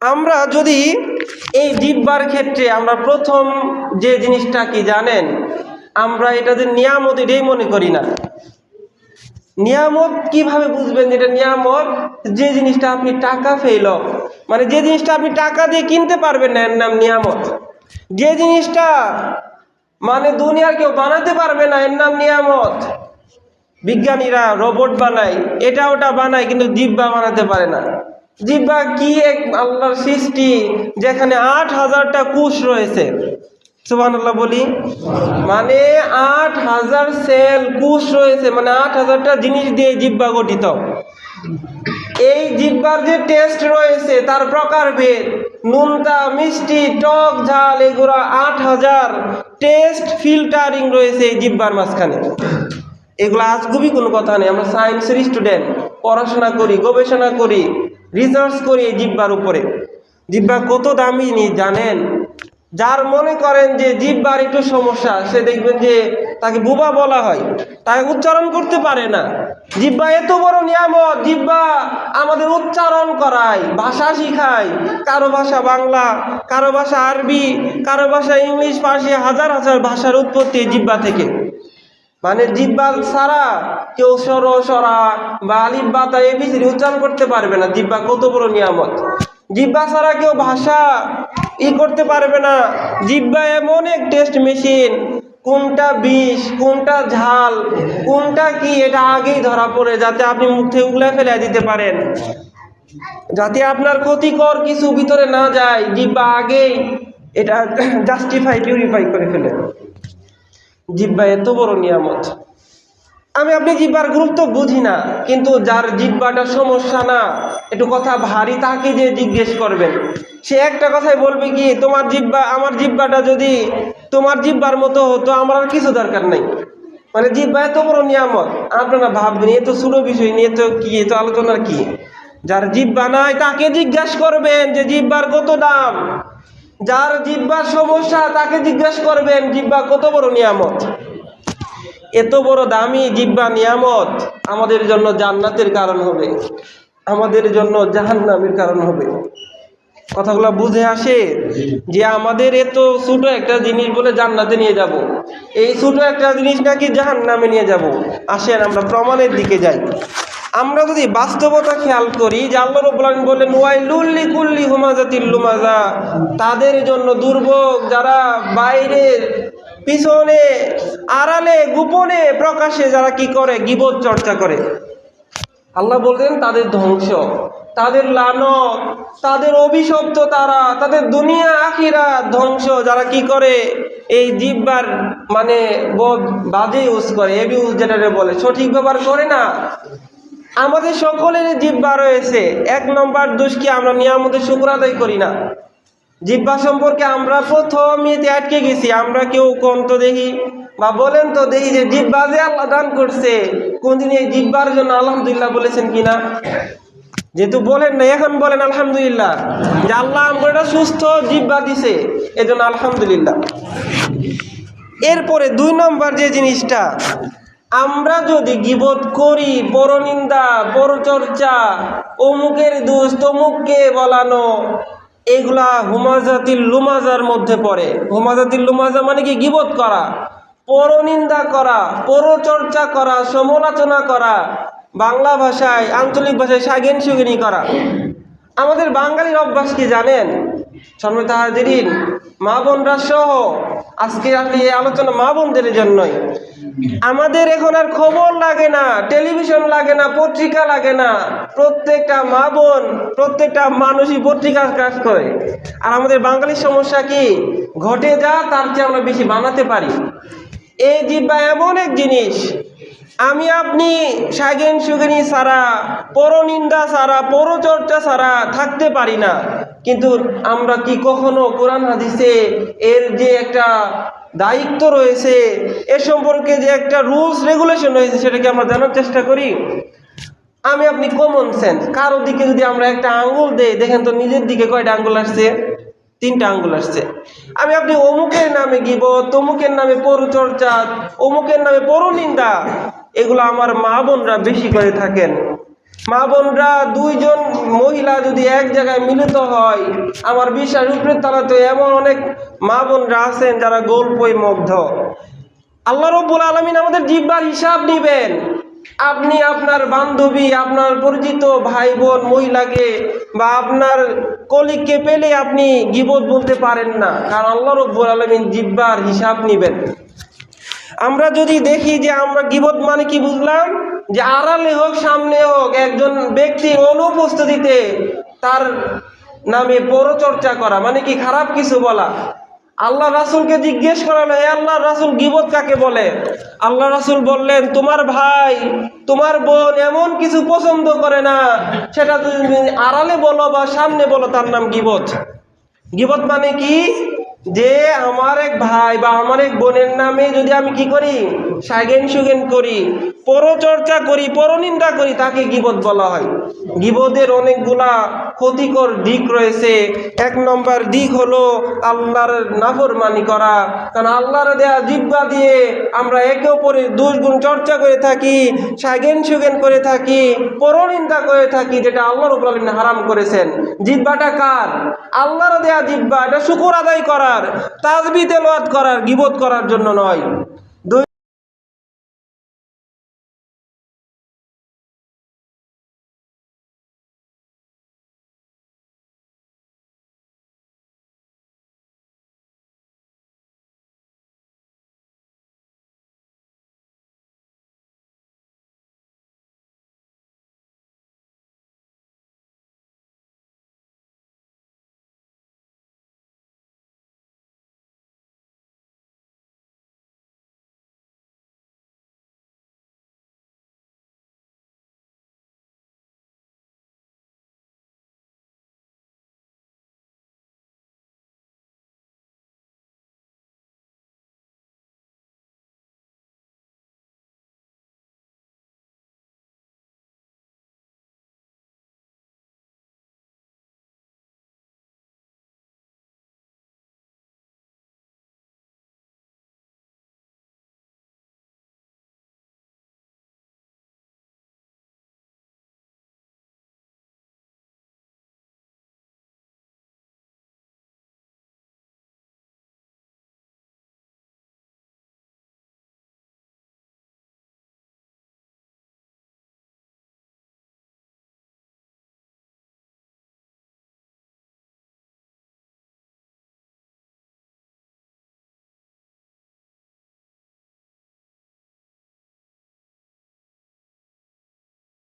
আমরা যদি এই জিব্বার ক্ষেত্রে আমরা প্রথম যে জিনিসটা কি জানেন? আমরা এটা যে নিয়ামত এটাই মনে করি না। নিয়ামত কীভাবে বুঝবেন যেটা নিয়ামত? যে জিনিসটা আপনি টাকা ফেল মানে যে জিনিসটা আপনি টাকা দিয়ে কিনতে পারবেন না, এর নাম নিয়ামত। যে জিনিসটা মানে দুনিয়ার কেউ বানাতে পারবে না, এর নাম নিয়ামত। বিজ্ঞানীরা রোবট বানায় এটা ওটা বানায়, কিন্তু জিব্বা বানাতে পারে না। জিব্বা কি এক আল্লাহর সৃষ্টি যেখানে আট হাজারটা কুশ রয়েছে? সুবহানাল্লাহ বলি। মানে আট হাজার সেল কুশ রয়েছে মানে আট হাজারটা জিনিস দিয়ে জিব্বা গঠিত। এই জিব্বার যে টেস্ট রয়েছে, তার প্রকারভেদ, নুনতা, মিষ্টি, টক, ঝাল, এগুলো আট হাজার টেস্ট ফিল্টারিং রয়েছে এই জিব্বার মাঝখানে। এগুলো আজগুবি কোনো কথা নেই, আমরা সায়েন্সের স্টুডেন্ট, পড়াশোনা করি, গবেষণা করি। রিসার্চ করি এই জিব্বার উপরে। জিব্বা কত দামি নি জানেন? যার মনে করেন যে জিব্বার একটু সমস্যা, সে দেখবেন যে তাকে বুবা বলা হয়। তাকে উচ্চারণ করতে পারে না। জিব্বা এত বড় নিয়ামত, জিব্বা আমাদের উচ্চারণ করায়, ভাষা শিখায়। কারও ভাষা বাংলা, কারও ভাষা আরবি, কারও ভাষা ইংলিশ, ফার্সি, হাজার হাজার ভাষার উৎপত্তি জিব্বা থেকে। মানে জিব্বা ছাড়া কেউ সর সরা বা আলিফ বাতা এবিসি উচ্চারণ করতে পারবে না। জিব্বা কত বড় নিয়ামত। জিব্বা ছাড়া কেউ ভাষা ই করতে পারবে না। জিব্বা এমন এক টেস্ট মেশিন কোনটা বিষ, কোনটা ঝাল, কোনটা কি, এটা আগেই ধরা পড়ে, যাতে আপনি মুখ উগলে ফেলে দিতে পারেন। যাতে আপনার ক্ষতিকর কিছু ভিতরে না যায় জিব্বা আগেই এটা জাস্টিফাই পিউরিফাই করে ফেলে। জিব্বা এত বড় নিয়ামত। আমি আপনি জিব্বার গুরুত্ব বুঝি না, কিন্তু যার জিব্বাটা সমস্যা না, একটু কথা ভারী তাকে যে জিজ্ঞেস করবেন। সে একটা কথাই বলবে কি, তোমার জিব্বা আমার জিব্বাটা যদি তোমার জিব্বার মতো হতো, আমার আর কিছু দরকার নেই। মানে জিব্বা এত বড় নিয়ামত। আপনারা ভাববেন এত ছোটো বিষয় নিয়ে তো কি এত আলোচনার কি? যার জিব্বা নাই, তাকে জিজ্ঞাসা করবেন যে জিব্বার কত দাম? যার জিব্বার সমস্যা, তাকে জিজ্ঞাসা করবেন জিব্বা কত বড় নিয়ামত এত বড় দামি জিব্বা নিয়ামত আমাদের জন্য জান্নাতের কারণ হবে, আমাদের জন্য জাহান্নামের কারণ হবে কথাগুলো বুঝে আসে যে আমাদের এত ছোট একটা জিনিস বলে জান্নাতে নিয়ে যাব। এই ছোট একটা জিনিস নাকি জাহান্নামে নিয়ে যাব। আসেন আমরা প্রমাণের দিকে যাই আমরা যদি বাস্তবতা খেয়াল করি যে আল্লাহ রব্বুল আলামিন বললেন, ওয়াইলুল্লি কুল্লি হুমাজাতিল লুমাজা তাদের জন্য দুর্ভোগ যারা বাইরের পিছনে, আড়ালে, গোপনে প্রকাশে যারা কি করে? গিবত চর্চা করে। আল্লাহ বললেন, তাদের ধ্বংস, তাদের লানত, তাদের অভিশপ্ত তারা, তাদের দুনিয়া, আখিরা ধ্বংস যারা কি করে? এই জিব্বার মানে বাজে ইউজ করে এবি ইউজ যেটা বলে। সঠিক ব্যবহার করে না। আমাদের সকলের জিব্বা রয়েছে। এক নম্বর দোষ কি আমরা নিয়ামতের শুক্র আদায় করি না? জিব্বা সম্পর্কে আমরা প্রথম ইয়েতে আটকে গেছি। আমরা কেউ কোন তো দেখি বা বলেন তো দেখি যে জিব্বা যে আল্লাহ দান করছে, কোনদিন এই জিব্বার জন্য আলহামদুলিল্লাহ বলেছেন কিনা? যেহেতু বলেন না এখন বলেন আলহামদুলিল্লাহ যে আল্লাহ আমার একটা সুস্থ জিব্বা দিছে, এজন্য আলহামদুলিল্লাহ। এরপরে দুই নম্বর যে জিনিসটা আমরা যদি গিবত করি পরনিন্দা পরচর্চা অমুকের দোষ তমুককে বলানো, এগুলা হুমাজাতিল লুমাজার মধ্যে পড়ে। হুমাজাতিল লুমাজা মানে কি? গিবত করা পরনিন্দা করা পরচর্চা করা, সমালোচনা করা, বাংলা ভাষায়, আঞ্চলিক ভাষায় সাগেন সুগেনি করা। আমাদের বাঙালির অভ্যাস কি জানেন? সম্মিত হাজিরিন মা বোনরা সহ আজকে আপনি এই আলোচনা মা বোনদের জন্যই। আমাদের এখন আর খবর লাগে না, টেলিভিশন লাগে না, পত্রিকা লাগে না। প্রত্যেকটা মা বোন, প্রত্যেকটা মানুষই পত্রিকার কাজ করে। আর আমাদের বাঙালির সমস্যা কি? ঘটে যা, তার চেয়ে আমরা বেশি বানাতে পারি। এই জিব্বা এমন এক জিনিস আমি আপনি সাগেন সুগেনি ছাড়া, পরনিন্দা ছাড়া, পরচর্চা ছাড়া থাকতে পারি না। কিন্তু আমরা কি কখনো কোরআন হাদিসে এর যে একটা দায়িত্ব রয়েছে, এ সম্পর্কে যে একটা রুলস রেগুলেশন রয়েছে, সেটাকে আমরা জানার চেষ্টা করি? আমি আপনি কমন সেন্স কারও দিকে যদি আমরা একটা আঙ্গুল দেই, দেখেন তো নিজের দিকে কয়টা আঙ্গুল আসছে? তিনটা আঙ্গুল আসছে। আমি আপনি অমুকের নামে গিব তমুকের নামে পরচর্চা, অমুকের নামে পরনিন্দা, এগুলো আমার মা বোনরা বেশি করে থাকেন। মা বোনরা দুইজন মহিলা যদি এক জায়গায় মিলিত হয়, আমার বিশ্বাস উপরের তালাতে এমন অনেক মা বোনরা আছেন যারা গল্পই মুগ্ধ। আল্লাহ রব্বুল আলমিন আমাদের জিব্বার হিসাব নিবেন। আপনি আপনার বান্ধবী, আপনার পরিচিত ভাই বোন মহিলাকে বা আপনার কলিগকে পেলে আপনি গিবত বলতে পারেন না। কারণ আল্লাহ রব্বুল আলমিন জিব্বার হিসাব নিবেন। আমরা যদি দেখি যে আমরা গিবত মানে কি বুঝলাম? যে আড়ালে হোক, সামনে হোক, একজন ব্যক্তি অনুপস্থিতিতে তার নামে পরচর্চা করা। মানে কি খারাপ কিছু বলা? আল্লাহ রাসুলকে জিজ্ঞেস করা হলো হে আল্লাহ রাসুল গিবত কাকে বলে? আল্লাহ রাসুল বললেন, তোমার ভাই, তোমার বোন এমন কিছু পছন্দ করে না, সেটা তুমি আড়ালে বলো বা সামনে বলো, তার নাম গিবত। গিবত মানে কি? যে আমার এক ভাই বা আমার এক বোনের নামে যদি আমি কি করি? সাগেন সুগেন করি, পরচর্চা করি, পরনিন্দা করি, তাকে গিবত বলা হয়। গিবতের অনেকগুলা ক্ষতিকর দিক রয়েছে। এক নম্বর দিক হলো আল্লাহর নাফরমানি করা। কারণ আল্লাহর দেয়া জিব্বা দিয়ে আমরা একে অপরের দুষ্গুণ চর্চা করে থাকি, সাগেন সুগেন করে থাকি, পরনিন্দা করে থাকি, যেটা আল্লাহর উপর হারাম করেছেন। জিব্বাটা কার? আল্লাহর দেয়া জিব্বা এটা শুকুর আদায় করার তাজবি তেলোয়াত করার গিবত করার জন্য নয়।